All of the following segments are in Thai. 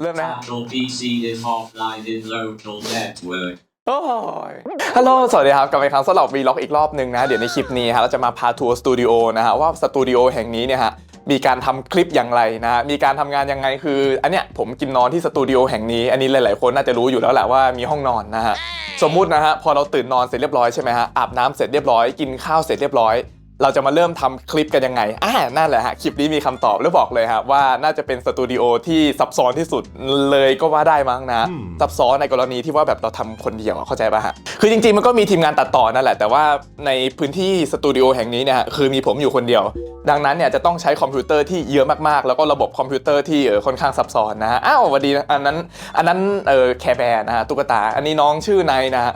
เริ่มนะฮะ Total PC is offline in local network. โอ้ยฮัลโหล สวัสดีครับ กลับมาอีกครั้งสำหรับวีล็อกอีกรอบหนึ่งนะ เดี๋ยวในคลิปนี้ฮะเราจะมาพาทัวร์สตูดิโอนะฮะว่าสตูดิโอแห่งนี้เนี่ยฮะมีการทำคลิปอย่างไรนะฮะมีการทำงานยังไงคือ อันเนี้ยผมกินนอนที่สตูดิโอแห่งนี้ อันนี้หลาย ๆ คนน่าจะรู้อยู่แล้วแหละว่ามีห้องนอนนะฮะ สมมุตินะฮะพอเราตื่นนอนเสร็จเรียบร้อยใช่ไหมฮะอาบน้ำเสร็จเรียบร้อยกินข้าวเสร็จเรียบร้อย เราจะมาเริ่มทำคลิปกันยังไงอ่านั่นแหละฮะ คลิปนี้มีคำตอบแล้วบอกเลยฮะว่าน่าจะเป็นสตูดิโอที่ซับซ้อนที่สุดเลยก็ว่าได้มั้งนะ ซับซ้อนในกรณีที่ว่าแบบเราทำคนเดียวอะเข้าใจป่ะฮะ คือจริงๆมันก็มีทีมงานตัดต่อนั่นแหละ แต่ว่าในพื้นที่สตูดิโอแห่งนี้เนี่ยฮะคือมีผมอยู่คนเดียว ดังนั้นเนี่ยจะต้องใช้คอมพิวเตอร์ที่เยอะมากๆ แล้วก็ระบบคอมพิวเตอร์ที่เออค่อนข้างซับซ้อนนะฮะ อ้าวสวัสดีนะอันนั้นอันนั้นเออแคร์แบร์นะฮะตุ๊กตา อันนี้น้องชื่อนายนะฮะ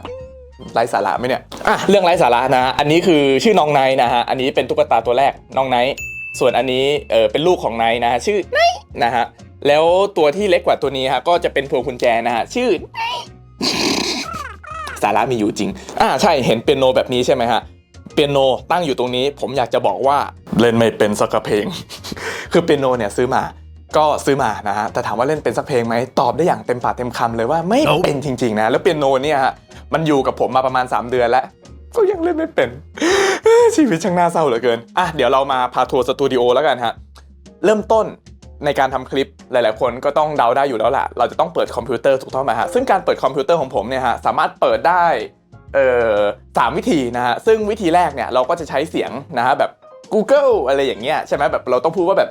ไร้สาระไหมเนี่ยอะเรื่องไร้สาระนะ อันนี้คือชื่อน้องไนท์นะฮะ อันนี้เป็นตุ๊กตาตัวแรกน้องไนท์ส่วนอันนี้เออเป็นลูกของไนท์นะฮะชื่อไนท์นะฮะแล้วตัวที่เล็กกว่าตัวนี้ฮะก็จะเป็นพวงกุญแจนะฮะชื่อไนท์สาระมีอยู่จริงอ่าใช่เห็นเปียโนแบบนี้ใช่ไหมฮะเปียโนตั้งอยู่ตรงนี้ ผมอยากจะบอกว่าเล่นไม่เป็นสักเพลง คือเปียโนเนี่ยซื้อมาก็ซื้อมานะฮะแต่ถามว่าเล่นเป็นสักเพลงไหมตอบได้อย่างเต็มปากเต็มคำเลยว่าไม่เป็นจริงๆนะแล้วเปียโนเนี่ยฮะ มันอยู่กับผมมาประมาณ 3 เดือนแล้วก็ยังเล่นไม่เป็น ชีวิตช่างน่าเศร้าเหลือเกินอะเดี๋ยวเรามาพาทัวร์สตูดิโอแล้วกันฮะเริ่มต้นในการทำคลิปหลาย ๆ คนก็ต้องเดาได้อยู่แล้วล่ะ เราจะต้องเปิดคอมพิวเตอร์ถูกต้องไหมฮะซึ่งการเปิดคอมพิวเตอร์ของผมเนี่ยฮะสามารถเปิดได้เอ่อสามวิธีนะฮะซึ่งวิธีแรกเนี่ยเราก็จะใช้เสียงนะฮะแบบ Google อะไรอย่างเงี้ยใช่ไหมแบบเราต้องพูดว่าแบบ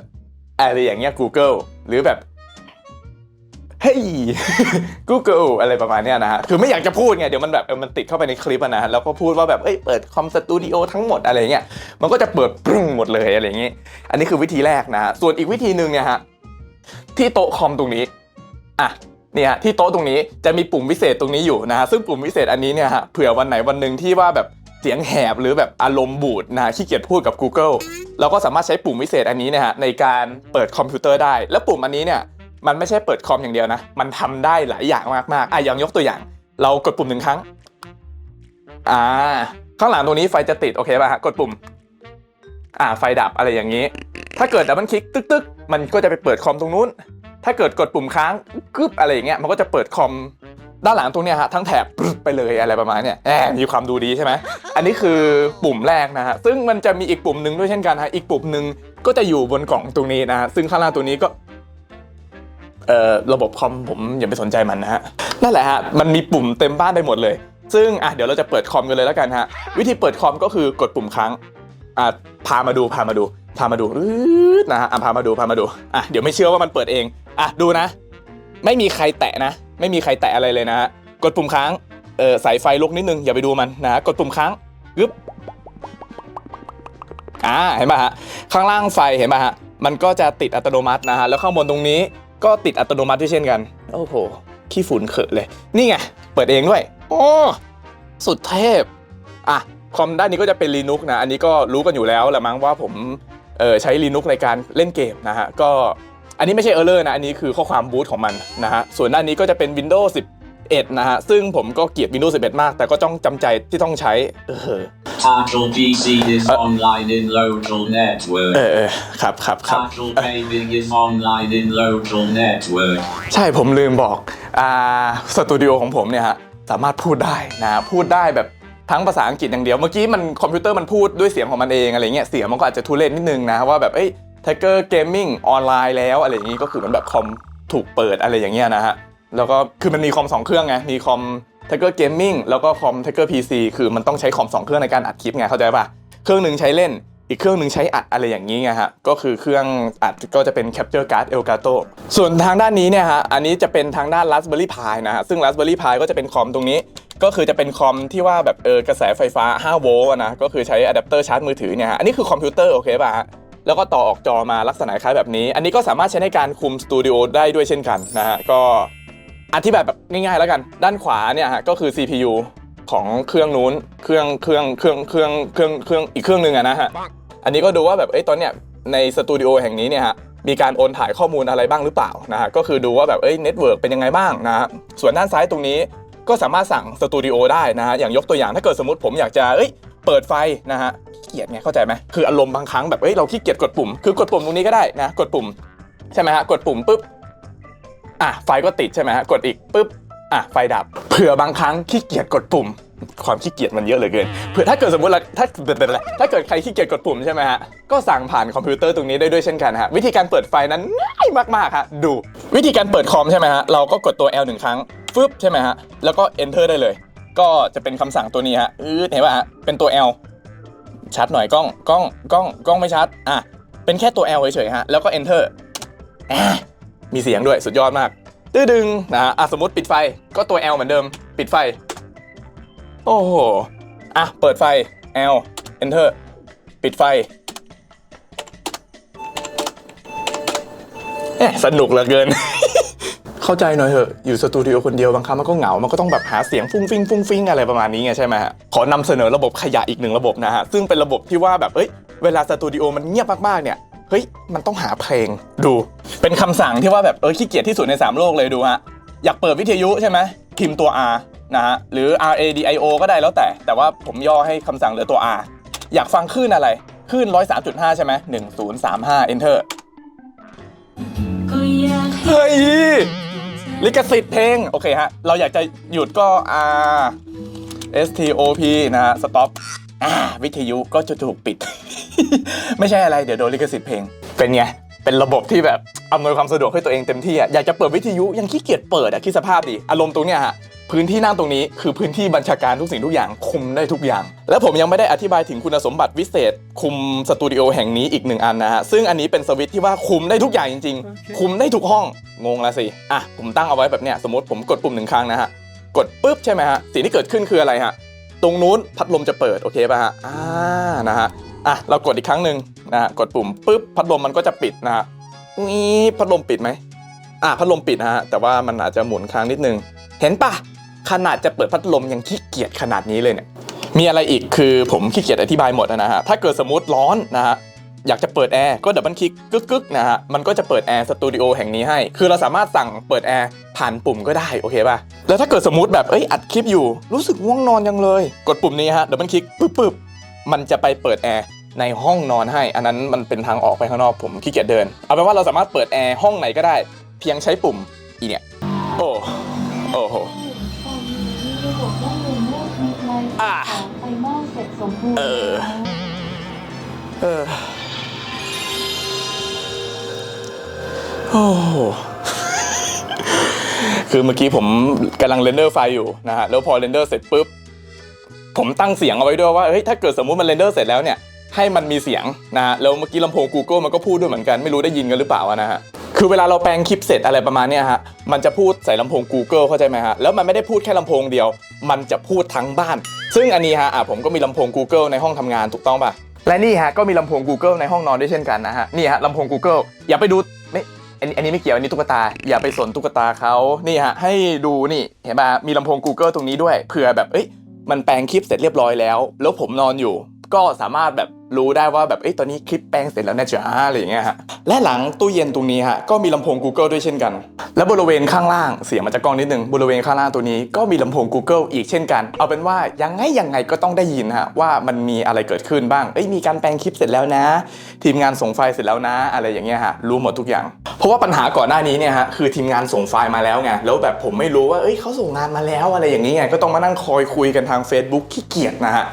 อะไรอย่างเงี้ย Google หรือแบบ เฮ้ย Google อะไรประมาณเนี้ยนะฮะ คือไม่อยากจะพูดไง เดี๋ยวมันแบบมันติดเข้าไปในคลิปนะฮะ แล้วก็พูดว่าแบบ เอ้ย เปิดคอมสตูดิโอทั้งหมดอะไรเงี้ย มันก็จะเปิดปรุงหมดเลยอะไรอย่างงี้ อันนี้คือวิธีแรกนะฮะ ส่วนอีกวิธีหนึ่งเนี่ยฮะ ที่โต๊ะคอมตรงนี้ อะเนี่ยที่โต๊ะตรงนี้จะมีปุ่มวิเศษตรงนี้อยู่นะฮะ ซึ่งปุ่มวิเศษอันนี้เนี่ยฮะ เผื่อวันไหนวันหนึ่งที่ว่าแบบเสียงแหบหรือแบบอารมณ์บูดนะฮะขี้เกียจพูดกับ Google เราก็สามารถใช้ปุ่มวิเศษอันนี้เนี่ยฮะในการเปิดคอมพิวเตอร์ได้ แล้วปุ่มอันนี้เนี่ย มันไม่ใช่เปิดคอมอย่างเดียวนะ มันทำได้หลายอย่างมากๆอะอย่างยกตัวอย่าง เรากดปุ่มหนึ่งครั้ง อ่า ข้างหลังตรงนี้ไฟจะติดโอเคป่ะฮะ กดปุ่ม อ่า ไฟดับอะไรอย่างนี้ ถ้าเกิดดับเบิลคลิกตึกตึกๆมันก็จะไปเปิดคอมตรงนู้น ถ้าเกิดกดปุ่มค้างกึบอะไรอย่างเงี้ย มันก็จะเปิดคอมด้านหลังตรงเนี้ยฮะทั้งแถบไปเลยอะไรประมาณเนี้ยแหมมีความดูดีใช่ไหมอันนี้คือปุ่มแรกนะฮะซึ่งมันจะมีอีกปุ่มหนึ่งด้วยเช่นกันฮะอีกปุ่มหนึ่งก็จะอยู่บนกล่องตรงนี้นะฮะซึ่งข้างล่างตัวนี้ก็ ระบบคอมผมอย่าไปสนใจมันนะฮะนั่นแหละฮะมันมีปุ่มเต็มบ้านไปหมดเลย ซึ่งอะเดี๋ยวเราจะเปิดคอมกันเลยแล้วกันฮะวิธีเปิดคอมก็คือกดปุ่มค้างอะพามาดูพามาดูพามาดูนะฮะอะพามาดูพามาดูอะเดี๋ยวไม่เชื่อว่ามันเปิดเองอะดูนะ ไม่มีใครแตะนะ ไม่มีใครแตะอะไรเลยนะฮะกดปุ่มค้างเออสายไฟลุกนิดนึงอย่าไปดูมันนะฮะกดปุ่มค้างกึบอ่าเห็นป่ะฮะข้างล่างไฟเห็นป่ะฮะมันก็จะติดอัตโนมัตินะฮะแล้วข้างบนตรงนี้ ก็ติดอัตโนมัติด้วยเช่นกัน โอ้โห ขี้ฝุ่นเขอะเลย นี่ไง เปิดเองด้วยโอ้สุดเทพ อะ คอมด้านนี้ก็จะเป็น Linux นะ อันนี้ก็รู้กันอยู่แล้วแหละมั้งว่าผมเออใช้ Linux ในการเล่นเกมนะฮะ ก็อันนี้ไม่ใช่เออร์เลอร์นะ อันนี้คือข้อความบูตของมันนะฮะ ส่วนด้านนี้ก็จะเป็น Windows 11 นะฮะ ซึ่งผมก็เกลียด Windows 11 มาก แต่ก็ต้องจำใจที่ต้องใช้ เออ Total PC is online in local network. เออเออครับครับครับ Total gaming is online in local network. ใช่ผมลืมบอก อ่า สตูดิโอของผมเนี่ยฮะ สามารถพูดได้นะ พูดได้แบบทั้งภาษาอังกฤษอย่างเดียว เมื่อกี้มันคอมพิวเตอร์มันพูดด้วยเสียงของมันเองอะไรเงี้ย เสียงมันก็อาจจะทุเรศนิดนึงนะว่าแบบเอ้ย t i เกอร์เกมมิ่งออนไลน์แล้วอะไรอย่างงี้ก็คือมันแบบคอมถูกเปิดอะไรอย่างเงี้ยนะฮะ แล้วก็คือมันมีคอมสองเครื่องไงมีคอม t i เกอร์เกมมิ่งแล้วก็คอม t i เกอร์พีซีคือมันต้องใช้คอมสองเครื่องในการอัดคลิปไงเข้าใจป่ะเครื่องหนึ่งใช้เล่น อีกเครื่องหนึ่งใช้อัดอะไรอย่างนี้ไงฮะก็คือเครื่องอัดก็จะเป็น Capture Card Elgato ส่วนทางด้านนี้เนี่ยฮะอันนี้จะเป็นทางด้าน Raspberry Pi นะฮะซึ่ง Raspberry Pi ก็จะเป็นคอมตรงนี้ก็คือจะเป็นคอมที่ว่าแบบเออกระแสไฟฟ้า 5 โวลต์นะ ก็คือใช้อะแดปเตอร์ชาร์จมือถือเนี่ยฮะ อันนี้คือคอมพิวเตอร์โอเคป่ะฮะ แล้วก็ต่อออกจอมาลักษณะคล้ายแบบนี้ อันนี้ก็สามารถใช้ในการคุมสตูดิโอได้ด้วยเช่นกันนะฮะ ก็ อธิบายแบบง่ายๆแล้วกัน ด้านขวาเนี่ยฮะก็คือ CPU ของเครื่องนู้นเครื่องเครื่องเครื่องเครื่องเครื่องเครื่องอีกเครื่องหนึ่งอะนะฮะอันนี้ก็ดูว่าแบบเอ้ยตอนเนี้ยในสตูดิโอแห่งนี้เนี่ยฮะมีการโอนถ่ายข้อมูลอะไรบ้างหรือเปล่านะฮะก็คือดูว่าแบบเอ้ยเน็ตเวิร์กเป็นยังไงบ้างนะฮะส่วนด้านซ้ายตรงนี้ก็สามารถสั่งสตูดิโอได้นะฮะอย่างยกตัวอย่างถ้าเกิดสมมติผมอยากจะเอ้ยเปิดไฟนะฮะขี้เกียจไงเข้าใจไหมคืออารมณ์บางครั้งแบบเอ้ยเราขี้เกียจกดปุ่มคือกดปุ่มตรงนี้ก็ได้นะกดปุ่มใช่ไหมฮะกดปุ่มปุ๊บ อะไฟก็ติดใช่ไหมฮะกดอีกปุ๊บอะไฟดับเผื่อบางครั้งขี้เกียจกดปุ่ม ความขี้เกียจมันเยอะเหลือเกินเผื่อถ้าเกิดสมมติเราถ้าถ้าเกิดใครขี้เกียจกดปุ่มใช่ไหมฮะก็สั่งผ่านคอมพิวเตอร์ตรงนี้ได้ด้วยเช่นกันฮะวิธีการเปิดไฟนั้นง่ายมากๆฮะดู วิธีการเปิดคอมใช่ไหมฮะเราก็กดตัว L หนึ่งครั้งฟึบใช่ไหมฮะแล้วก็ enter ได้เลย ก็จะเป็นคำสั่งตัวนี้ฮะอืดเห็นป่ะฮะเป็นตัว L ชัดหน่อยกล้องกล้องกล้องกล้องไม่ชัดอะเป็นแค่ตัว L เฉยๆฮะแล้วก็ enter อะ มีเสียงด้วยสุดยอดมาก ตื้อดึงนะฮะอะสมมติปิดไฟก็ตัว L เหมือนเดิม ปิดไฟ โอ้โห อะ เปิดไฟ L enter ปิดไฟสนุกเหลือเกิน เข้าใจหน่อยเถอะ อยู่สตูดิโอคนเดียวบางครั้งมันก็เหงา มันก็ต้องแบบหาเสียงฟุ้งฟิ้งฟุ้งฟิ้งอะไรประมาณนี้ไงใช่ไหมฮะ ขอนำเสนอระบบขยะอีกหนึ่งระบบนะฮะ ซึ่งเป็นระบบที่ว่าแบบ เอ้ย เวลาสตูดิโอมันเงียบมากๆเนี่ย เฮ้ย มันต้องหาเพลง ดู เป็นคำสั่งที่ว่าแบบ เออขี้เกียจที่สุดใน 3 โลกเลยดูฮะ อยากเปิดวิทยุใช่ไหมพิมพ์ตัว R นะฮะ หรือ R A D I O ก็ได้แล้วแต่ แต่ว่าผมย่อให้คำสั่งเหลือตัว R อยากฟังคลื่นอะไร คลื่น 103.5 ใช่ไหม1035 enter ก็อยากให้เฮ้ย ลิขสิทธิ์เพลง โอเคฮะ เราอยากจะหยุดก็ R S T O P นะฮะ stop อ่าวิทยุก็จะถูกปิด ไม่ใช่อะไรเดี๋ยวโดนลิขสิทธิ์เพลง เป็นไง เป็นระบบที่แบบอำนวยความสะดวกให้ตัวเองเต็มที่อะอยากจะเปิดวิทยุยังขี้เกียจเปิดอะคิดสภาพดิอารมณ์ตรงเนี้ยฮะพื้นที่นั่งตรงนี้คือพื้นที่บัญชาการทุกสิ่งทุกอย่างคุมได้ทุกอย่าง และผมยังไม่ได้อธิบายถึงคุณสมบัติวิเศษ คุมสตูดิโอแห่งนี้อีกหนึ่งอันนะฮะ ซึ่งอันนี้เป็นสวิตที่ว่าคุมได้ทุกอย่างจริง ๆ คุมได้ทุกห้องงงละสิ อะ ผมตั้งเอาไว้แบบเนี้ยสมมติผมกดปุ่มหนึ่งครั้งนะฮะ กดปุ๊บใช่ไหมฮะสิ่งที่เกิดขึ้นคืออะไรฮะ ตรงนู้นพัดลมจะเปิดโอเคป่ะฮะอ่านะฮะอะเรากดอีกครั้งหนึ่งนะฮะกดปุ่มปุ๊บพัดลมมันก็จะปิดนะฮะนี่พัดลมปิดไหมอะพัดลมปิดนะฮะแต่ว่ามันอาจจะหมุนค้างนิดนึง เห็นปะขนาดจะเปิดพัดลมยังขี้เกียจขนาดนี้เลยเนี่ยมีอะไรอีกคือผมขี้เกียจอธิบายหมดนะฮะถ้าเกิดสมมติร้อนนะฮะ อยากจะเปิดแอร์ก็ดับเบิลคลิกกึกกึกนะฮะมันก็จะเปิดแอร์สตูดิโอแห่งนี้ให้ คือเราสามารถสั่งเปิดแอร์ผ่านปุ่มก็ได้โอเคป่ะ แล้วถ้าเกิดสมมติแบบเอ้ยอัดคลิปอยู่ รู้สึกง่วงนอนยังเลย กดปุ่มนี้ฮะดับเบิลคลิกปึ๊บปึ๊บมันจะไปเปิดแอร์ในห้องนอนให้ อันนั้นมันเป็นทางออกไปข้างนอกผมขี้เกียจเดิน เอาเป็นว่าเราสามารถเปิดแอร์ห้องไหนก็ได้ เพียงใช้ปุ่มอีเนี่ยโอ้โอ้โหตอนนี้ระบบด้านบนโลกมีไลน์อะของไฟนอลเสร็จสมบูรณ์เออแล้วเออ โอ้คือเมื่อกี้ผมกำลังเรนเดอร์ไฟอยู่นะฮะแล้วพอเรนเดอร์เสร็จปุ๊บผมตั้งเสียงเอาไว้ด้วยว่าเฮ้ยถ้าเกิดสมมุติมันเรนเดอร์เสร็จแล้วเนี่ยให้มันมีเสียงนะฮะแล้วเมื่อกี้ลำโพง Google มันก็พูดด้วยเหมือนกันไม่รู้ได้ยินกันหรือเปล่านะฮะคือเวลาเราแปลงคลิปเสร็จอะไรประมาณเนี้ยฮะมันจะพูดใส่ลำโพง Google เข้าใจไหมฮะแล้วมันไม่ได้พูดแค่ลำโพงเดียว มันจะพูดทั้งบ้าน ซึ่งอันนี้ฮะอะผมก็มีลำโพง Google ในห้องทำงานถูกต้องป่ะและนี่ฮะก็มีลำโพง Google ในห้องนอนด้วยเช่นกันนะฮะนี่ฮะลำโพง Google อย่าไปดู อันนี้อันนี้ไม่เกี่ยวอันนี้ตุ๊กตา อย่าไปสนตุ๊กตาเขานี่ฮะให้ดูนี่เห็นป่ะมีลำโพง Google ตรงนี้ด้วยเผื่อแบบเอ้ยมันแปลงคลิปเสร็จเรียบร้อยแล้ว แล้วผมนอนอยู่ ก็สามารถแบบ รู้ได้ว่าแบบเอ้ยตอนนี้คลิปแปลงเสร็จแล้วนะจ๊ะอะไรอย่างเงี้ยฮะและหลังตู้เย็นตรงนี้ฮะก็มีลำโพง Google ด้วยเช่นกัน และบริเวณข้างล่างเสียงมันจะกองนิดนึงบริเวณข้างล่างตัวนี้ก็มีลำโพง Google อีกเช่นกัน เอาเป็นว่ายังไงยังไงก็ต้องได้ยินฮะว่ามันมีอะไรเกิดขึ้นบ้างเอ้ยมีการแปลงคลิปเสร็จแล้วนะ ทีมงานส่งไฟล์เสร็จแล้วนะ อะไรอย่างเงี้ยฮะรู้หมดทุกอย่าง เพราะว่าปัญหาก่อนหน้านี้เนี่ยฮะคือทีมงานส่งไฟล์มาแล้วไงแล้วแบบผมไม่รู้ว่าเอ้ยเขาส่งงานมาแล้วอะไรอย่างนี้ไงก็ต้องมานั่งคอยคุยกันทาง Facebook ขี้เกียจนะฮะ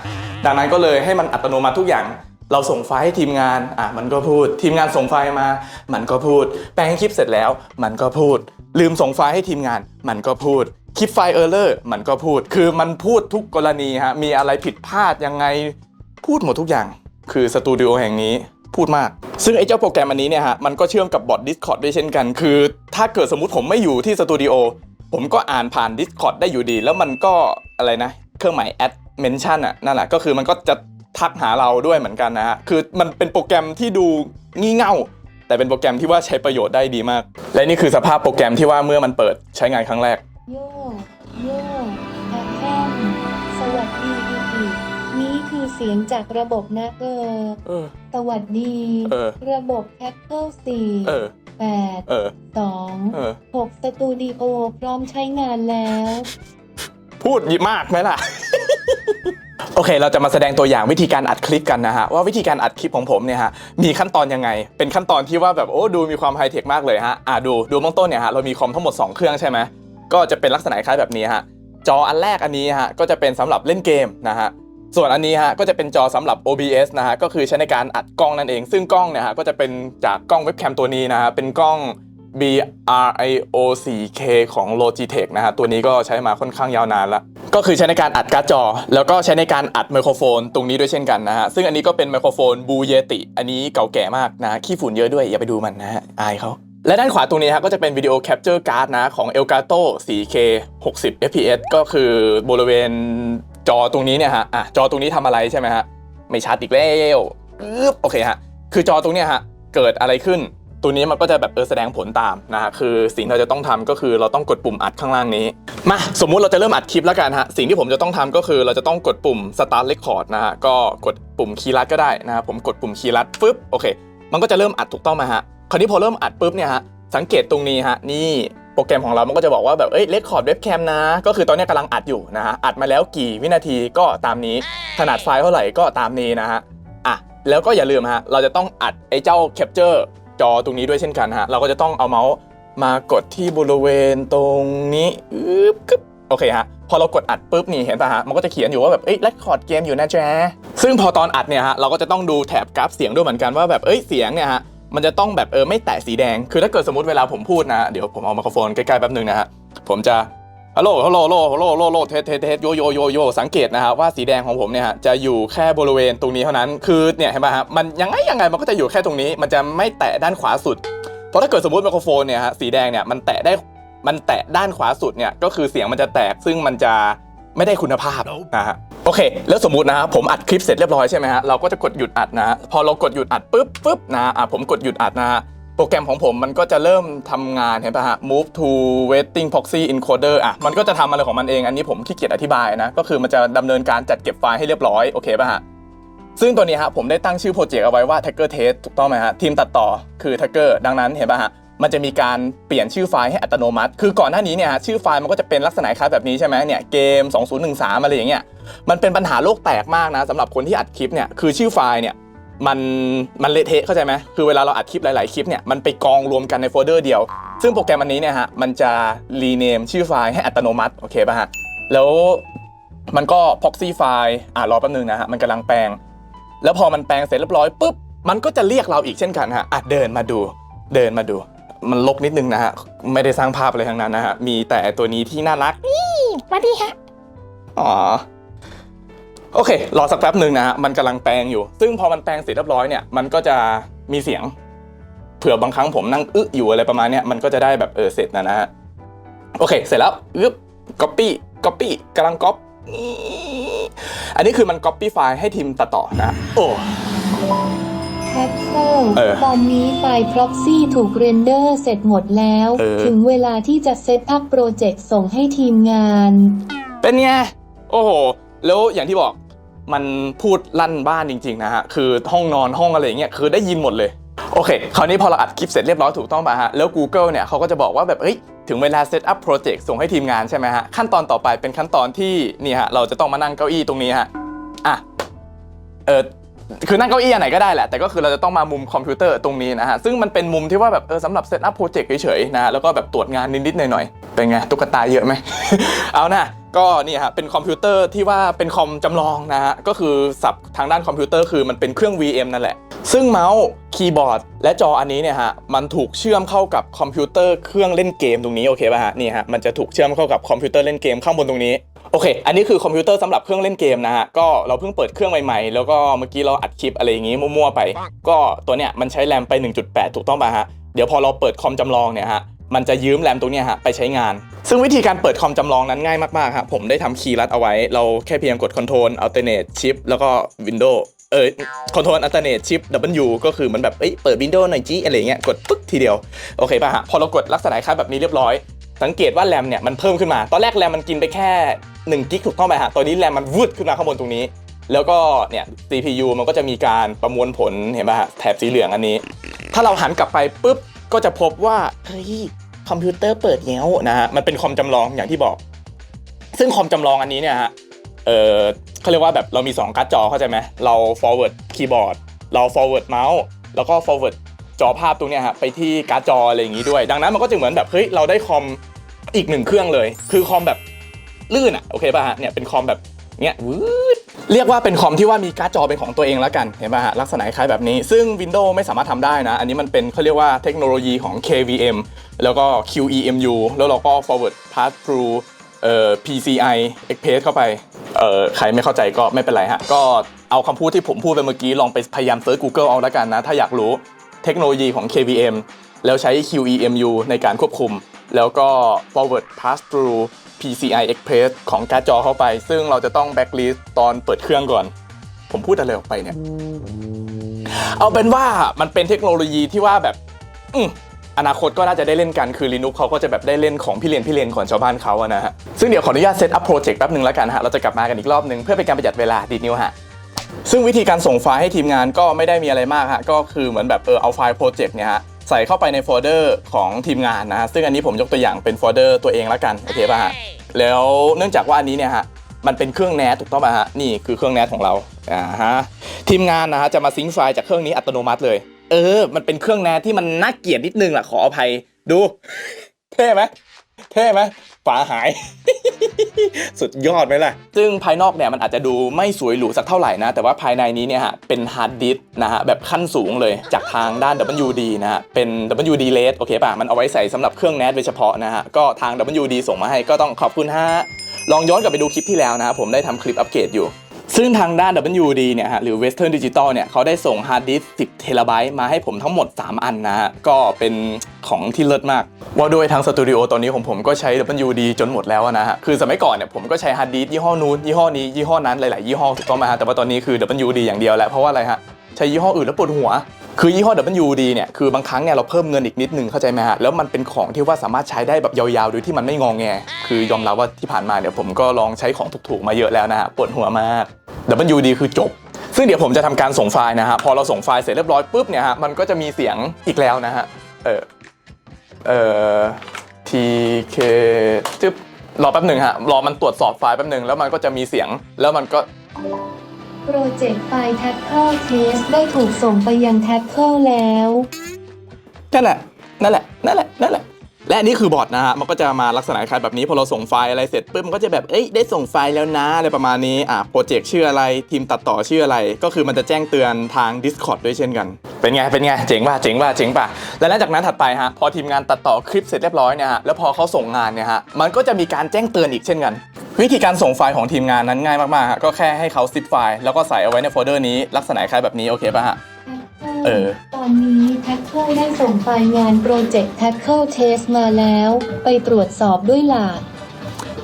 ดังนั้นก็เลยให้มันอัตโนมัติทุกอย่าง เราส่งไฟล์ให้ทีมงานอะมันก็พูด ทีมงานส่งไฟล์มา มันก็พูด แปลงคลิปเสร็จแล้ว มันก็พูด ลืมส่งไฟล์ให้ทีมงาน มันก็พูดคลิปไฟล์เออร์เลอร์มันก็พูด คือมันพูดทุกกรณีฮะมีอะไรผิดพลาดยังไงพูดหมดทุกอย่าง คือสตูดิโอแห่งนี้พูดมาก ซึ่งไอ้เจ้าโปรแกรมอันนี้เนี่ยฮะมันก็เชื่อมกับบอท Discord ด้วยเช่นกัน คือ ถ้าเกิดสมมุติผมไม่อยู่ที่สตูดิโอผมก็อ่านผ่าน Discord ได้อยู่ดี แล้วมันก็อะไรนะ เครื่องหมาย add mention อะนั่นแหละก็คือมันก็จะ ทักหาเราด้วยเหมือนกันนะฮะ คือมันเป็นโปรแกรมที่ดูงี่เง่า แต่เป็นโปรแกรมที่ว่าใช้ประโยชน์ได้ดีมาก และนี่คือสภาพโปรแกรมที่ว่าเมื่อมันเปิดใช้งานครั้งแรก โยโยแอปแอมสวัสดีอีอีนี่คือเสียงจากระบบนะเออ เออ สวัสดี เออ ระบบแท็กเกิลสี่เออแปดเออสองเออหกสตูดิโอพร้อมใช้งานแล้ว พูดมากไหมล่ะ โอเค เราจะมาแสดงตัวอย่างวิธีการอัดคลิปกันนะฮะว่าวิธีการอัดคลิปของผมเนี่ยฮะมีขั้นตอนยังไง เป็นขั้นตอนที่ว่าแบบโอ้ดูมีความไฮเทคมากเลยฮะอะดูดูเบื้องต้นเนี่ยฮะเรามีคอมทั้งหมด 2 เครื่องใช่ไหมก็จะเป็นลักษณะคล้ายแบบนี้ฮะจออันแรกอันนี้ฮะก็จะเป็นสำหรับเล่นเกมนะฮะส่วนอันนี้ฮะก็จะเป็นจอสำหรับ OBS นะฮะก็คือใช้ในการอัดกล้องนั่นเอง ซึ่งกล้องเนี่ยฮะก็จะเป็นจากกล้องเว็บแคมตัวนี้นะฮะเป็นกล้อง BRIO4K ของ Logitech นะฮะตัวนี้ก็ใช้มาค่อนข้างยาวนานละก็คือใช้ในการอัดการ์ดจอ แล้วก็ใช้ในการอัดไมโครโฟนตรงนี้ด้วยเช่นกันนะฮะ ซึ่งอันนี้ก็เป็นไมโครโฟนบูเยติ อันนี้เก่าแก่มากนะ ขี้ฝุ่นเยอะด้วย อย่าไปดูมันนะฮะ อายเขาและด้านขวาตรงนี้ฮะก็จะเป็นวิดีโอแคปเจอร์การ์ดนะของ Elgato 4K 60 fps ก็คือบริเวณจอตรงนี้เนี่ยฮะอะจอตรงนี้ทำอะไรใช่ไหมฮะไม่ชัดอีกแล้วโอเคฮะคือจอตรงเนี้ยฮะเกิดอะไรขึ้น ตัวนี้มันก็จะแบบเออแสดงผลตามนะฮะคือสิ่งที่เราจะต้องทำก็คือเราต้องกดปุ่มอัดข้างล่างนี้ มาสมมุติเราจะเริ่มอัดคลิปแล้วกันฮะสิ่งที่ผมจะต้องทำก็คือเราจะต้องกดปุ่ม start record นะฮะก็กดปุ่มคีย์ลัดก็ได้นะฮะผมกดปุ่มคีย์ลัดปึ๊บโอเค มันก็จะเริ่มอัดถูกต้องไหมฮะคราวนี้พอเริ่มอัดปุ๊บเนี่ยฮะสังเกตตรงนี้ฮะนี่โปรแกรมของเรามันก็จะบอกว่าแบบเอ้ย record webcam นะ ก็คือตอนนี้กำลังอัดอยู่นะฮะอัดมาแล้วกี่วินาทีก็ตามนี้ขนาดไฟล์เท่าไหร่ก็ตามนี้นะฮะอะแล้วก็อย่าลืมฮะเราจะต้องอัดไอ้เจ้า capture จอ จอตรงนี้ด้วยเช่นกันฮะ เราก็จะต้องเอาเมาส์มากดที่บริเวณตรงนี้อึ๊บกึ๊บโอเคฮะ พอเรากดอัดปุ๊บนี่เห็นป่ะฮะ มันก็จะเขียนอยู่ว่าแบบเอ้ยเรคคอร์ดเกมอยู่นะแจ๊ซึ่งพอตอนอัดเนี่ยฮะ เราก็จะต้องดูแถบกราฟเสียงด้วยเหมือนกันว่าแบบเอ้ยเสียงเนี่ยฮะ มันจะต้องแบบเออไม่แตะสีแดง คือถ้าเกิดสมมติเวลาผมพูดนะ เดี๋ยวผมเอาไมโครโฟนใกล้ๆแป๊บนึงนะฮะ ผมจะ ฮัลโหลฮัลโหลฮัลโหลฮัลโหลฮัลโหลฮัลโหลเทสเทสเทสโยโยโยโยสังเกตนะฮะว่าสีแดงของผมเนี่ยฮะจะอยู่แค่บริเวณตรงนี้เท่านั้น คือเนี่ยเห็นป่ะฮะมันยังไงยังไงมันก็จะอยู่แค่ตรงนี้ มันจะไม่แตะด้านขวาสุด เพราะถ้าเกิดสมมติไมโครโฟนเนี่ยฮะสีแดงเนี่ยมันแตะได้มันแตะด้านขวาสุดเนี่ยก็คือเสียงมันจะแตกซึ่งมันจะไม่ได้คุณภาพนะฮะโอเค แล้วสมมตินะฮะผมอัดคลิปเสร็จเรียบร้อยใช่ไหมฮะเราก็จะกดหยุดอัดนะฮะพอเรากดหยุดอัดปุ๊บปุ๊บนะอะผมกดหยุดอัดนะฮะ โปรแกรมของผมมันก็จะเริ่มทำงานเห็นป่ะฮะ move to waiting proxy encoder อะ มันก็จะทำอะไรของมันเอง อันนี้ผมขี้เกียจอธิบายนะ ก็คือมันจะดำเนินการจัดเก็บไฟล์ให้เรียบร้อย โอเคป่ะฮะ ซึ่งตัวนี้ฮะผมได้ตั้งชื่อโปรเจกต์เอาไว้ว่า Tagger Test ถูกต้องไหมฮะ ทีมตัดต่อคือ Tagger ดังนั้นเห็นป่ะฮะ มันจะมีการเปลี่ยนชื่อไฟล์ให้อัตโนมัติ คือก่อนหน้านี้เนี่ยฮะชื่อไฟล์มันก็จะเป็นลักษณะคล้ายแบบนี้ใช่ไหมเนี่ยเกม 2013อะไรอย่างเงี้ย มันเป็นปัญหาโลกแตกมากนะสำหรับคนที่อัดคลิปเนี่ยคือชื่อไฟล์เนี่ย มันมันเละเทะเข้าใจไหมคือเวลาเราอัดคลิปหลาย ๆ คลิปเนี่ยมันไปกองรวมกันในโฟลเดอร์เดียว ซึ่งโปรแกรมอันนี้เนี่ยฮะมันจะรีเนมชื่อไฟล์ให้อัตโนมัติโอเคป่ะฮะแล้วมันก็ proxy ไฟล์อ่ารอแป๊บนึงนะฮะมันกำลังแปลง แล้วพอมันแปลงเสร็จเรียบร้อยปุ๊บมันก็จะเรียกเราอีกเช่นกันฮะอะเดินมาดู เดินมาดู มันลกนิดนึงนะฮะไม่ได้สร้างภาพอะไรทั้งนั้นนะฮะมีแต่ตัวนี้ที่น่ารักนี่มาดีฮะอ๋อ โอเค รอสักแป๊บหนึ่งนะฮะ มันกำลังแปลงอยู่ ซึ่งพอมันแปลงเสร็จเรียบร้อยเนี่ย มันก็จะมีเสียง เผื่อบางครั้งผมนั่งอึอยู่อะไรประมาณเนี้ย มันก็จะได้แบบเออเสร็จนะนะฮะ โอเค เสร็จแล้วอึ๊บ copy copy กำลังก๊อปอันนี้คือมัน copy ไฟล์ให้ทีมตัดต่อนะ โอ้แท็กเกอร์เออตอนนี้ไฟล์ proxy ถูกเรนเดอร์เสร็จหมดแล้วเออถึงเวลาที่จะเซตอัพโปรเจกต์ส่งให้ทีมงาน เป็นไง โอ้โห แล้วอย่างที่บอกมันพูดลั่นบ้านจริงๆนะฮะคือห้องนอนห้องอะไรอย่างเงี้ยคือได้ยินหมดเลยโอเค คราวนี้พอเราอัดคลิปเสร็จเรียบร้อยถูกต้องป่ะฮะ แล้ว Google เนี่ยเขาก็จะบอกว่าแบบ เฮ้ย ถึงเวลาเซตอัพโปรเจกต์ส่งให้ทีมงานใช่ไหมฮะ ขั้นตอนต่อไปเป็นขั้นตอนที่นี่ฮะ เราจะต้องมานั่งเก้าอี้ตรงนี้ฮะ อะ เออคือนั่งเก้าอี้อันไหนก็ได้แหละ แต่ก็คือเราจะต้องมามุมคอมพิวเตอร์ตรงนี้นะฮะ ซึ่งมันเป็นมุมที่ว่าแบบเออสำหรับเซตอัพโปรเจกต์เฉยๆนะฮะแล้วก็แบบตรวจงานนิดๆหน่อยๆ เป็นไง ตุ๊กตาเยอะไหม เอานะ ก็นี่ฮะเป็นคอมพิวเตอร์ที่ว่าเป็นคอมจำลองนะฮะก็คือสับทางด้านคอมพิวเตอร์คือมันเป็นเครื่อง VM นั่นแหละ ซึ่งเมาส์คีย์บอร์ด และจออันนี้เนี่ยฮะมันถูกเชื่อมเข้ากับคอมพิวเตอร์เครื่องเล่นเกมตรงนี้โอเคป่ะฮะนี่ฮะมันจะถูกเชื่อมเข้ากับคอมพิวเตอร์เล่นเกมข้างบนตรงนี้โอเค อันนี้คือคอมพิวเตอร์สำหรับเครื่องเล่นเกมนะฮะ ก็เราเพิ่งเปิดเครื่องใหม่ๆ แล้วก็เมื่อกี้เราอัดคลิปอะไรอย่างงี้มั่วๆไป ก็ตัวเนี้ยมันใช้แรมไป 1.8 ถูกต้องป่ะฮะ เดี๋ยวพอเราเปิดคอมจำลองเนี่ยฮะ มันจะยืมแรมตรงนี้ฮะไปใช้งาน ซึ่งวิธีการเปิดคอมจำลองนั้นง่ายมากๆครับผมได้ทำคีย์ลัดเอาไว้ เราแค่เพียงกด Ctrl Alternate Shift แล้วก็ Windows เออ Ctrl Alternate Shift W ก็คือมือนแบบเอ้ยเปิด Windows หน่อยจีอะไรเงี้ยกดปึ๊กทีเดียว โอเคป่ะฮะพอเรากดลักษณะคล้ายแบบนี้เรียบร้อย สังเกตว่าแรมเนี่ยมันเพิ่มขึ้นมา ตอนแรกแรมมันกินไปแค่1กิกถูกต้องไหมฮะตอนนี้แรมมันวืดขึ้นมาข้างบนตรงนี้ แล้วก็เนี่ย CPU มันก็จะมีการประมวลผลเห็นป่ะฮะแถบสีเหลืองอันนี้ ถ้าเราหันกลับไปปุ๊บ ก็จะพบว่าเฮ้ยคอมพิวเตอร์เปิดแง้วนะฮะมันเป็นคอมจำลองอย่างที่บอก ซึ่งคอมจำลองอันนี้เนี่ยฮะเออเขาเรียกว่าแบบเรามี 2การ์ดจอเข้าใจไหมเรา forward keyboard เรา forward mouse แล้วก็ forward จอภาพตรงเนี้ยฮะไปที่การ์ดจออะไรอย่างงี้ด้วย ดังนั้นมันก็จะเหมือนแบบเฮ้ยเราได้คอมอีกหนึ่งเครื่องเลย คือคอมแบบลื่นอะโอเคป่ะฮะเนี่ยเป็นคอมแบบ เนี้ยวืดเรียกว่าเป็นคอมที่ว่ามีการ์ดจอเป็นของตัวเองแล้วกันเห็นป่ะฮะลักษณะคล้ายแบบนี้ ซึ่ง Windows ไม่สามารถทำได้นะ อันนี้มันเป็นเขาเรียกว่าเทคโนโลยีของ KVM แล้วก็ QEMU แล้วเราก็ forward pass through เอ่อ PCI Express เข้าไป เอ่อ ใครไม่เข้าใจก็ไม่เป็นไรฮะ ก็เอาคำพูดที่ผมพูดไปเมื่อกี้ ลองไปพยายามเซิร์ช Google เอาแล้วกันนะ ถ้าอยากรู้เทคโนโลยีของ KVM แล้วใช้ QEMU ในการควบคุม แล้วก็ forward pass through PCI Express ของการ์ดจอเข้าไป ซึ่งเราจะต้อง backlist ตอนเปิดเครื่องก่อน ผมพูดอะไรออกไปเนี่ย เอาเป็นว่ามันเป็นเทคโนโลยีที่ว่าแบบอืมอนาคตก็น่าจะได้เล่นกันคือ Linux เขาก็จะแบบได้เล่นของพี่เรียนพี่เรียนของชาวบ้านเขาอะนะฮะ ซึ่งเดี๋ยวขออนุญาตเซตอัพโปรเจกต์แป๊บหนึ่งแล้วกันฮะ เราจะกลับมากันอีกรอบหนึ่งเพื่อเป็นการประหยัดเวลาดีดนิ้วฮะซึ่งวิธีการส่งไฟล์ให้ทีมงานก็ไม่ได้มีอะไรมากฮะก็คือเหมือนแบบเออเอาไฟล์โปรเจกต์เนี่ยฮะ ใส่เข้าไปในโฟลเดอร์ของทีมงานนะฮะซึ่งอันนี้ผมยกตัวอย่างเป็นโฟลเดอร์ตัวเองแล้วกันโอเคป่ะฮะแล้วเนื่องจากว่าอันนี้เนี่ยฮะมันเป็นเครื่องแนทถูกต้องป่ะฮะนี่คือเครื่องแนทของเราอ่าฮะทีมงานนะฮะจะมาซิงค์ไฟล์จากเครื่องนี้อัตโนมัติเลย เออ มันเป็นเครื่องแนทที่มันน่าเกลียดนิดนึงแหละขออภัยดู เท่ไหม เท่ไหมฝาหาย สุดยอดไหมล่ะ ซึ่งภายนอกเนี่ยมันอาจจะดูไม่สวยหรูสักเท่าไหร่นะ แต่ว่าภายในนี้เนี่ยฮะเป็นฮาร์ดดิสก์นะฮะแบบขั้นสูงเลยจากทางด้าน WD นะฮะเป็น WD LED โอเคป่ะ มันเอาไว้ใส่สำหรับเครื่องแนทโดยเฉพาะนะฮะ ก็ทาง WD ส่งมาให้ก็ต้องขอบคุณฮะลองย้อนกลับไปดูคลิปที่แล้วนะครับผมได้ทำคลิปอัปเกรดอยู่ ซึ่งทางด้าน WD เนี่ยฮะหรือ Western Digital เนี่ยเขาได้ส่งฮาร์ดดิสก์10 เทราไบต์มาให้ผมทั้งหมด 3 อันนะฮะก็เป็นของที่เลิศมาก ว่าด้วยทางสตูดิโอตอนนี้ของผมก็ใช้ WD จนหมดแล้วนะฮะคือสมัยก่อนเนี่ยผมก็ใช้ฮาร์ดดิสก์ยี่ห้อนู้นยี่ห้อนี้ยี่ห้อนั้นหลาย ๆ ยี่ห้อถูกต้องไหมฮะแต่ว่าตอนนี้คือ WD อย่างเดียวแล้วเพราะว่าอะไรฮะใช้ยี่ห้ออื่นแล้วปวดหัว คือยี่ห้อ WD เนี่ย คือบางครั้งเนี่ยเราเพิ่มเงินอีกนิดนึงเข้าใจไหมฮะ แล้วมันเป็นของที่ว่าสามารถใช้ได้แบบยาวๆ โดยที่มันไม่งองแง คือยอมรับว่าที่ผ่านมาเนี่ยผมก็ลองใช้ของถูกๆมาเยอะแล้วนะฮะ ปวดหัวมาก WD คือจบ ซึ่งเดี๋ยวผมจะทำการส่งไฟล์นะฮะ พอเราส่งไฟล์เสร็จเรียบร้อยปุ๊บเนี่ยฮะ มันก็จะมีเสียงอีกแล้วนะฮะ เออ เออ tk จึ๊บรอแป๊บหนึ่งฮะ รอมันตรวจสอบไฟล์แป๊บหนึ่งแล้วมันก็จะมีเสียง แล้วมันก็โปรเจกต์ไฟล์ Tackle Test ได้ถูกส่งไปยัง Tackle แล้ว นั่นแหละ นั่นแหละ นั่นแหละ นั่นแหละ และนนี้คือบอทนะฮะมันก็จะมาลักษณะคล้ายแบบนี้พอเราส่งไฟล์อะไรเสร็จปุ๊บมันก็จะแบบเอ้ยได้ส่งไฟล์แล้วนะอะไรประมาณนี้อะโปรเจกต์ชื่ออะไรทีมตัดต่อชื่ออะไร ก็คือมันจะแจ้งเตือนทาง Discord ด้วยเช่นกัน เป็นไงเป็นไงเจ๋งป่ะเจ๋งป่ะเจ๋งป่ะและหลังจากนั้นถัดไปฮะพอทีมงานตัดต่อคลิปเสร็จเรียบร้อยเนี่ยฮะแล้วพอเขาส่งงานเนี่ยฮะมันก็จะมีการแจ้งเตือนอีกเช่นกันวิธีการส่งไฟล์ของทีมงานนั้นง่ายมากๆฮะก็แค่ให้เขาซิปไฟล์แล้วก็ใส่เอาไว้ในโฟลเดอร์นี้ลักษณะคล้ายแบบนี้โอเคป่ะฮะ เออ ตอนนี้ Tackle ได้ส่งไฟล์งานโปรเจกต์ Tackle Test มาแล้ว ไปตรวจสอบด้วยล่ะ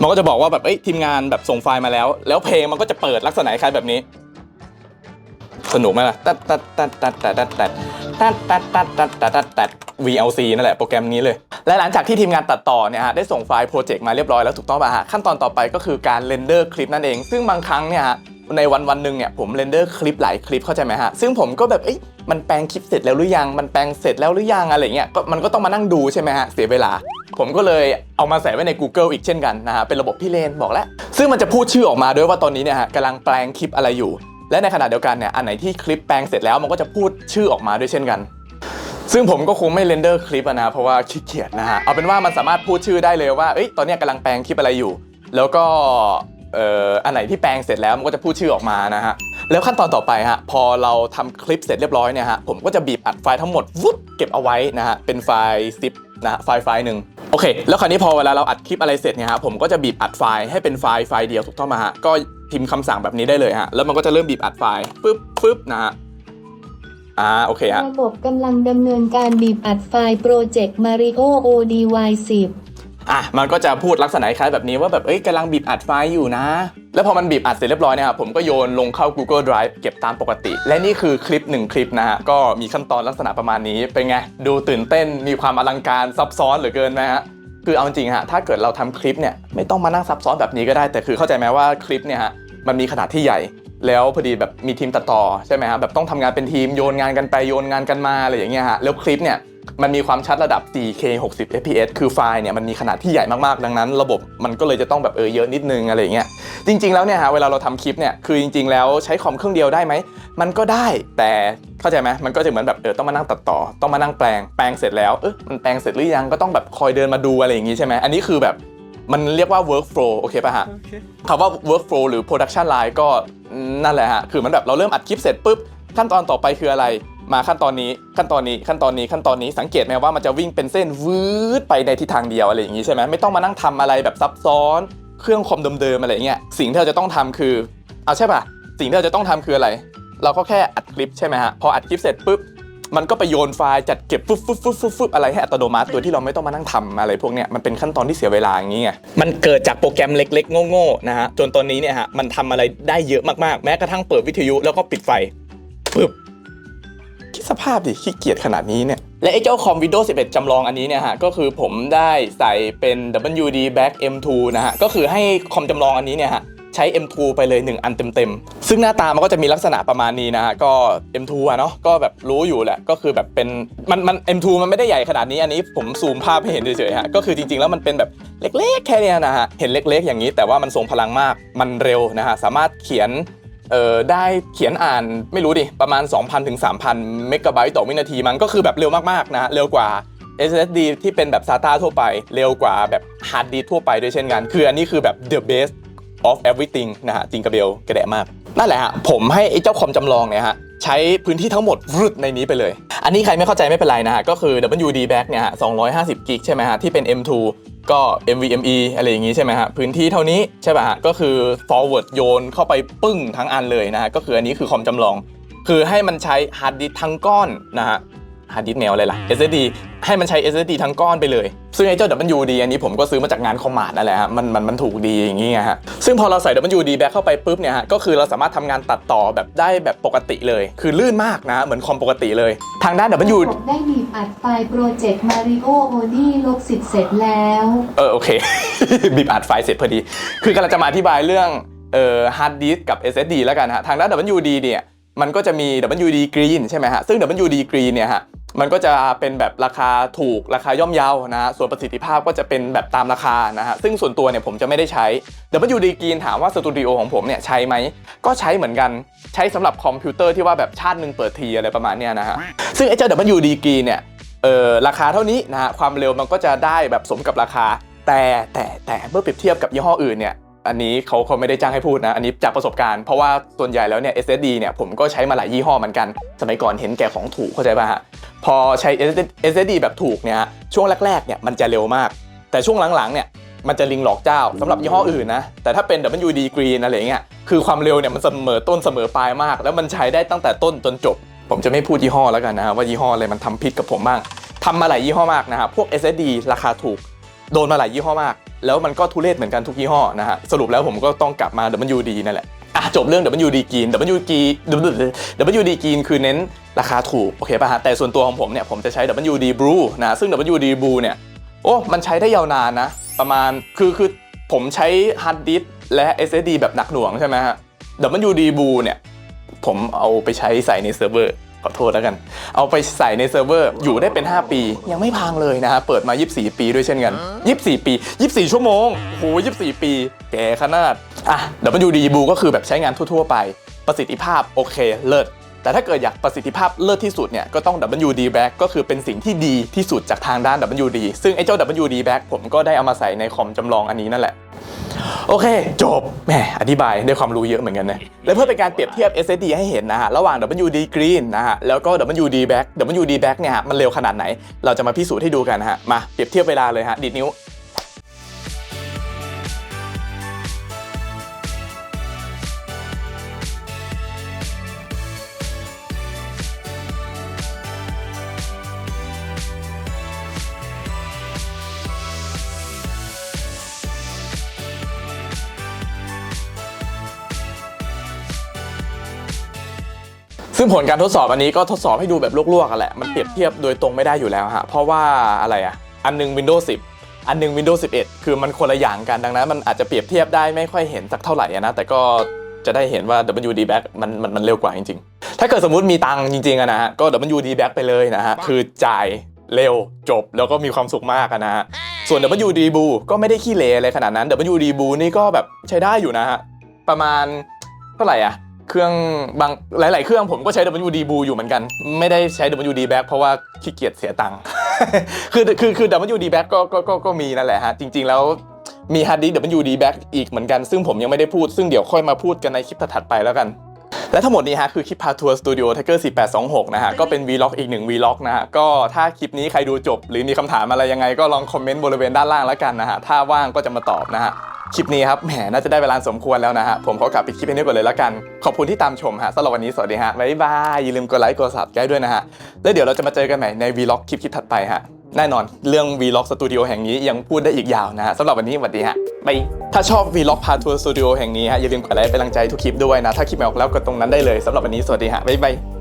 มันก็จะบอกว่าแบบเอ้ยทีมงานแบบส่งไฟล์มาแล้ว แล้วเพลงมันก็จะเปิดลักษณะคล้ายแบบนี้ สนุกไหมล่ะตัดตัดตัดตัดตัดตัดตัดตัดตัดตัดตัดตัดตัดตัด VLC นั่นแหละโปรแกรมนี้เลย และหลังจากที่ทีมงานตัดต่อเนี่ยฮะได้ส่งไฟล์โปรเจกต์มาเรียบร้อยแล้วถูกต้องป่ะฮะขั้นตอนต่อไปก็คือการเรนเดอร์คลิปนั่นเอง ซึ่งบางครั้งเนี่ยฮะ ในวันวันหนึ่งเนี่ยผมเรนเดอร์คลิปหลายคลิปเข้าใจไหมฮะ ซึ่งผมก็แบบเอ้ยมันแปลงคลิปเสร็จแล้วหรือยัง มันแปลงเสร็จแล้วหรือยังอะไรเงี้ยก็มันก็ต้องมานั่งดูใช่ไหมฮะ เสียเวลา ผมก็เลยเอามาใส่ไว้ใน Google อีกเช่นกันนะฮะ เป็นระบบพี่เลนบอกแล้ว ซึ่งมันจะพูดชื่อออกมาด้วยว่าตอนนี้เนี่ยฮะกำลังแปลงคลิปอะไรอยู่ และในขณะเดียวกันเนี่ยอันไหนที่คลิปแปลงเสร็จแล้วมันก็จะพูดชื่อออกมาด้วยเช่นกัน ซึ่งผมก็คงไม่เรนเดอร์คลิปนะเพราะว่าขี้เกียจนะฮะเอาเป็นว่ามันสามารถพูดชื่อได้เลยว่าเอ้ยตอนนี้กำลังแปลงคลิปอะไรอยู่ แล้วก็ เอ่ออันไหนที่แปลงเสร็จแล้วมันก็จะพูดชื่อออกมานะฮะแล้วขั้นตอนต่อไปฮะพอเราทำคลิปเสร็จเรียบร้อยเนี่ยฮะผมก็จะบีบอัดไฟล์ทั้งหมดวุบเก็บเอาไว้นะฮะเป็นไฟล์ซิปนะฮะไฟล์ไฟล์หนึ่งโอเค แล้วคราวนี้พอเวลาเราอัดคลิปอะไรเสร็จเนี่ยฮะผมก็จะบีบอัดไฟล์ให้เป็นไฟล์ไฟล์เดียวถูกต้องมาฮะก็พิมพ์คำสั่งแบบนี้ได้เลยฮะแล้วมันก็จะเริ่มบีบอัดไฟล์ปึ๊บปึ๊บนะฮะอ่าโอเคฮะระบบกำลังดำเนินการบีบอัดไฟล์โปรเจกต์ Mario ODY 10 อะมันก็จะพูดลักษณะคล้ายแบบนี้ว่าแบบเอ้ยกำลังบีบอัดไฟล์อยู่นะ แล้วพอมันบีบอัดเสร็จเรียบร้อยเนะครับผมก็โยนลงเข้า Google Drive เก็บตามปกติ และนี่คือคลิป1คลิปนะฮะก็มีขั้นตอนลักษณะประมาณนี้เป็นไงดูตื่นเต้นมีความอลังการซับซ้อนเหลือเกินไหมฮะคือเอาจริงฮะถ้าเกิดเราทำคลิปเนี่ยไม่ต้องมานั่งซับซ้อนแบบนี้ก็ได้ แต่คือเข้าใจไหมว่าคลิปเนี่ยฮะมันมีขนาดที่ใหญ่ แล้วพอดีแบบมีทีมตัดต่อใช่ไหมฮะแบบต้องทำงานเป็นทีมโยนงานกันไปโยนงานกันมาอะไรอย่างเงี้ยฮะแล้วคลิปเนี่ย มันมีความชัดระดับ 4K 60 fps คือไฟล์เนี่ยมันมีขนาดที่ใหญ่มากๆ ดังนั้น ระบบมันก็เลยจะต้องแบบเออเยอะนิดนึงอะไรอย่างเงี้ย จริง ๆ แล้วเนี่ยฮะเวลาเราทำคลิปเนี่ย คือจริง ๆ แล้วใช้คอมเครื่องเดียวได้ไหม มันก็ได้ แต่เข้าใจไหมมันก็จะเหมือนแบบเออต้องมานั่งตัดต่อ ต้องมานั่งแปลง แปลงเสร็จแล้ว เออมันแปลงเสร็จหรือยัง ก็ต้องแบบคอยเดินมาดูอะไรอย่างงี้ใช่ไหมอันนี้คือแบบมันเรียกว่า workflow โอเคป่ะฮะคำว่า workflow หรือ production line ก็นั่นแหละฮะ คือมันแบบเราเริ่มอัดคลิปเสร็จปุ๊บขั้นตอนต่อไปคืออะไร มาขั้นตอนนี้ขั้นตอนนี้ขั้นตอนนี้ขั้นตอนนี้สังเกตไหมว่ามันจะวิ่งเป็นเส้นวืดไปในทิศทางเดียวอะไรอย่างงี้ใช่ไหมไม่ต้องมานั่งทำอะไรแบบซับซ้อน เครื่องคอมเดิมๆอะไรเงี้ยสิ่งที่เราจะต้องทำคือเอาใช่ป่ะสิ่งที่เราจะต้องทำคืออะไร เราก็แค่อัดคลิปใช่ไหมฮะพออัดคลิปเสร็จปุ๊บมันก็ไปโยนไฟล์จัดเก็บฟึบฟึบฟึบฟึบฟึบอะไรให้อัตโนมัติโดยที่เราไม่ต้องมานั่งทำอะไรพวกเนี้ยมันเป็นขั้นตอนที่เสียเวลาอย่างนี้ไงมันเกิดจากโปรแกรมเล็ก ๆ โง่ๆนะฮะจนตอนนี้เนี่ยฮะมันทำอะไรได้เยอะมากๆ แม้กระทั่งเปิดวิทยุแล้วก็ปิดไฟปึ๊บ คิดสภาพดิขี้เกียจขนาดนี้เนี่ย และไอ้เจ้าคอม Windows 11 จำลองอันนี้เนี่ยฮะ ก็คือผมได้ใส่เป็น WD Back M2 นะฮะ ก็คือให้คอมจำลองอันนี้เนี่ยฮะใช้ M2 ไปเลย 1 อันเต็มๆ ซึ่งหน้าตามันก็จะมีลักษณะประมาณนี้นะฮะ ก็ M2 อะเนาะ ก็แบบรู้อยู่แหละ ก็คือแบบเป็น มัน มัน M2 มันไม่ได้ใหญ่ขนาดนี้ อันนี้ผมซูมภาพให้เห็นเฉยๆฮะ ก็คือจริงๆ แล้วมันเป็นแบบเล็กๆ แค่นี้นะฮะ เห็นเล็กๆ อย่างนี้ แต่ว่ามันทรงพลังมาก มันเร็วนะฮะ สามารถเขียน เอ่อได้เขียนอ่านไม่รู้ดิ ประมาณ 2,000 ถึง 3,000 เมกะไบต์ต่อวินาทีมันก็คือแบบเร็วมาก ๆ นะ เร็วกว่า SSD ที่เป็นแบบ SATA ทั่วไป เร็วกว่าแบบฮาร์ดดิสทั่วไปด้วยเช่นกัน คืออันนี้คือแบบ the best of everything นะฮะจริงกระเบลกระแดะมาก นั่นแหละฮะผมให้ไอ้เจ้าคอมจำลองเนี่ยฮะใช้พื้นที่ทั้งหมดรึดในนี้ไปเลย อันนี้ใครไม่เข้าใจไม่เป็นไรนะฮะก็คือ WD back เนี่ยฮะ250กิกใช่ไหมฮะที่เป็น M2 ก็ MVME อะไรอย่างงี้ใช่ไหมฮะพื้นที่เท่านี้ใช่ป่ะฮะก็คือ forward โยนเข้าไปปึ้งทั้งอันเลยนะฮะก็คืออันนี้คือคอมจำลอง คือให้มันใช้ฮาร์ดดิสทั้งก้อนนะฮะ ฮาร์ดดิสก์แมวอะไรล่ะ SSD ให้มันใช้ SSD ทั้งก้อนไปเลย ซึ่งไอ้เจ้า WD อันนี้ผมก็ซื้อมาจากงานคอมมานด์นั่นแหละฮะมันมันมันถูกดีอย่างงี้ไงฮะซึ่งพอเราใส่ WD back เข้าไปปุ๊บเนี่ยฮะก็คือเราสามารถทำงานตัดต่อแบบได้แบบปกติเลย คือลื่นมากนะเหมือนคอมปกติเลย ทางด้านระ W บบได้บีบอัดไฟล์โปรเจกต์มาริโอโอนี่ลบสิทธิ์เสร็จแล้ว เออโอเค บีบอัดไฟล์เสร็จพอดี คือกำลังจะมาอธิบายเรื่องเอ่อฮาร์ดดิสกับ SSD แล้วกันฮะทางด้าน WD เนี่ย มันก็จะมี WD Green ใช่ไหมฮะ ซึ่ง WD Green เนี่ยฮะ มันก็จะเป็นแบบราคาถูกราคาย่อมเยานะ ส่วนประสิทธิภาพก็จะเป็นแบบตามราคานะฮะ ซึ่งส่วนตัวเนี่ยผมจะไม่ได้ใช้ WD Green ถามว่าสตูดิโอของผมเนี่ยใช้ไหม ก็ใช้เหมือนกัน ใช้สำหรับคอมพิวเตอร์ที่ว่าแบบชาติหนึ่งเปิดทีอะไรประมาณเนี้ยนะฮะ ซึ่งไอ้เจ้า WD Green เนี่ย เออราคาเท่านี้นะฮะ ความเร็วมันก็จะได้แบบสมกับราคา แต่แต่แต่เมื่อเปรียบเทียบกับยี่ห้ออื่นเนี่ย อันนี้เขาเขาไม่ได้จ้างให้พูดนะ อันนี้จากประสบการณ์ เพราะว่าส่วนใหญ่แล้วเนี่ย SSD เนี่ยผมก็ใช้มาหลายยี่ห้อเหมือนกัน สมัยก่อนเห็นแก่ของถูกเข้าใจป่ะฮะ พอใช้ SSD แบบถูกเนี่ยฮะช่วงแรกๆเนี่ยมันจะเร็วมาก แต่ช่วงหลังๆเนี่ยมันจะลิงหลอกเจ้าสำหรับยี่ห้ออื่นนะ แต่ถ้าเป็น WD Green อะไรเงี้ยคือความเร็วเนี่ยมันเสมอต้นเสมอปลายมาก แล้วมันใช้ได้ตั้งแต่ต้นจนจบ ผมจะไม่พูดยี่ห้อแล้วกันนะว่ายี่ห้ออะไรมันทำพิษกับผมบ้างทำมาหลายยี่ห้อมากนะครับพวก SSD ราคาถูก โดนมาหลายยี่ห้อมาก แล้วมันก็ทุเรศเหมือนกันทุกยี่ห้อนะฮะสรุปแล้วผมก็ต้องกลับมา WD นั่นแหละอะจบเรื่อง WD กรีน WD WD กรีนคือเน้นราคาถูกโอเคป่ะฮะแต่ส่วนตัวของผมเนี่ยผมจะใช้ WD Blue นะซึ่ง WD Blue เนี่ยโอ้มันใช้ได้ยาวนานนะ ประมาณคือคือผมใช้ฮาร์ดดิสและ SSD แบบหนักหน่วงใช่ไหมฮะ WD Blue เนี่ยผมเอาไปใช้ใส่ในเซิร์ฟเวอร์ อโทษแล้วกัน เอาไปใส่ในเซิร์ฟเวอร์อยู่ได้เป็น 5 ปี ยังไม่พังเลยนะฮะ เปิดมา 24 ปีด้วยเช่นกัน 24 ปี 24 ชั่วโมงโอ้โห24 ปี แก่ขนาด อะ WD Blue ก็คือแบบใช้งานทั่ว ๆ ไป ประสิทธิภาพโอเคเลิศ แต่ถ้าเกิดอยากประสิทธิภาพเลิศที่สุดเนี่ยก็ต้อง WD Back ก็คือเป็นสิ่งที่ดีที่สุดจากทางด้าน WD ซึ่งไอ้เจ้า WD Back ผมก็ได้เอามาใส่ในคอมจำลองอันนี้นั่นแหละโอเค จบแหมอธิบายได้ความรู้เยอะเหมือนกันนะ และเพื่อเป็นการเปรียบเทียบ SSD ให้เห็นนะฮะ ระหว่าง WD Green นะฮะ แล้วก็ WD Back WD Back เนี่ยฮะ มันเร็วขนาดไหน เราจะมาพิสูจน์ให้ดูกันฮะ มาเปรียบเทียบเวลาเลยฮะดีดนิ้ว ซึ่งผลการทดสอบอันนี้ก็ทดสอบให้ดูแบบลวกๆกันแหละ มันเปรียบเทียบโดยตรงไม่ได้อยู่แล้วฮะ เพราะว่าอะไรอะ อันหนึง Windows 10 อันหนึง Windows 11 คือมันคนละอย่างกันดังนั้น มันอาจจะเปรียบเทียบได้ไม่ค่อยเห็นสักเท่าไหร่อะนะ แต่ก็จะได้เห็นว่า WD Back มันมันมันเร็วกว่าจริงๆ ถ้าเกิดสมมติมีตังค์จริงๆนะฮะ ก็ WD Back ไปเลยนะฮะ คือจ่ายเร็วจบแล้วก็มีความสุขมากนะฮะ ส่วน WD b o ก็ไม่ได้ขี้เลอะไรขนาดนั้น WD b o นี่ก็แบบใช้ได้อยู่นะฮะ ประมาณเท่าไหร่อะ เครื่องบางหลาย ๆ เครื่องผมก็ใช้ WD b o อยู่เหมือนกัน ไม่ได้ใช้ WD back เพราะว่าขี้เกียจเสียตังค์คือคือคือ WD back ก็ก็ก็ก็มีนั่นแหละฮะ จริง ๆ แล้วมีฮาร์ดดิสก์ WD back อีกเหมือนกัน ซึ่งผมยังไม่ได้พูด ซึ่งเดี๋ยวค่อยมาพูดกันในคลิปถัดไปแล้วกันและทั้งหมดนี้ฮะคือคลิปพาทัวร์สตูดิโอ Tiger 4826 นะฮะ ก็เป็น Vlog อีกหนึ่ง Vlog นะฮะ ก็ถ้าคลิปนี้ใครดูจบ หรือมีคำถามอะไรยังไงก็ลองคอมเมนต์บริเวณด้านล่างแล้วกันนะฮะ ถ้าว่างก็จะมาตอบนะฮะ คลิปนี้ครับแหมน่าจะได้เวลาสมควรแล้วนะฮะผมขอกลับปิดคลิปนี้ก่อนเลยแล้วกัน ขอบคุณที่ตามชมฮะสำหรับวันนี้สวัสดีฮะบ๊ายบายอย่าลืมกดไลค์กด subscribe ด้วยนะฮะแล้วเดี๋ยวเราจะมาเจอกันใหม่ใน Vlog คลิปคลิปถัดไปฮะแน่นอนเรื่อง Vlog Studio แห่งนี้ยังพูดได้อีกยาวนะฮะสำหรับวันนี้สวัสดีฮะบายถ้าชอบ Vlog พาทัวร์สตูดิโอแห่งนี้ฮะอย่าลืมกดไลค์เป็นกำลังใจทุกคลิปด้วยนะ ถ้าคลิปไม่ออกแล้วกดตรงนั้นได้เลยสำหรับวันนี้สวัสดีฮะบ๊ายบาย